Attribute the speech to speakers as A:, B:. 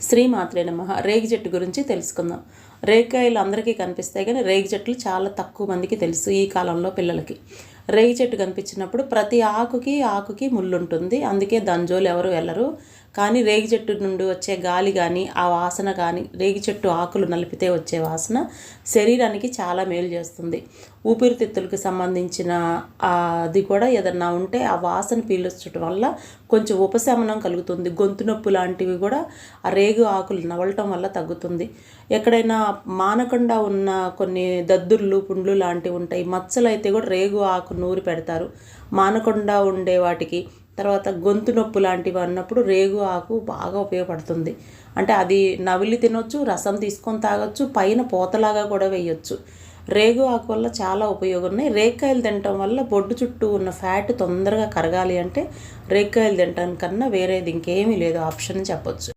A: శ్రీమాత్రే నమ. రేగి చెట్టు గురించి తెలుసుకుందాం. రేగికాయలు అందరికీ కనిపిస్తాయి కానీ రేగి చెట్లు చాలా తక్కువ మందికి తెలుసు ఈ కాలంలో పిల్లలకి. రేగి చెట్టు కనిపించినప్పుడు ప్రతి ఆకుకి ఆకుకి ముళ్ళు ఉంటుంది అందుకే దంజోలు ఎవరు వెళ్ళరు. కానీ రేగి చెట్టు నుండి వచ్చే గాలి కానీ ఆ వాసన కానీ రేగి చెట్టు ఆకులు నలిపితే వచ్చే వాసన శరీరానికి చాలా మేలు చేస్తుంది. ఊపిరితిత్తులకు సంబంధించిన అది కూడా ఏదన్నా ఉంటే ఆ వాసన పీల్చడం వల్ల కొంచెం ఉపశమనం కలుగుతుంది. గొంతు నొప్పు లాంటివి కూడా ఆ రేగు ఆకులు నవలటం వల్ల తగ్గుతుంది. ఎక్కడైనా మానకుండా ఉన్న కొన్ని దద్దుర్లు పుండ్లు లాంటివి ఉంటాయి. మచ్చలు అయితే కూడా రేగు ఆకు నూరి పెడతారు. మానకుండా ఉండే వాటికి తర్వాత గొంతు నొప్పు లాంటివి అన్నప్పుడు రేగు ఆకు బాగా ఉపయోగపడుతుంది. అంటే అది నవిలి తినొచ్చు రసం తీసుకొని తాగొచ్చు పైన పోతలాగా కూడా వేయొచ్చు. రేగు ఆకు వల్ల చాలా ఉపయోగం ఉన్నాయి. రేక్కాయలు తినటం వల్ల బొడ్డు చుట్టూ ఉన్న ఫ్యాట్ తొందరగా కరగాలి అంటే రేక్కాయలు తినటం కన్నా వేరేది ఇంకేమీ లేదు. ఆప్షన్ చెప్పొచ్చు.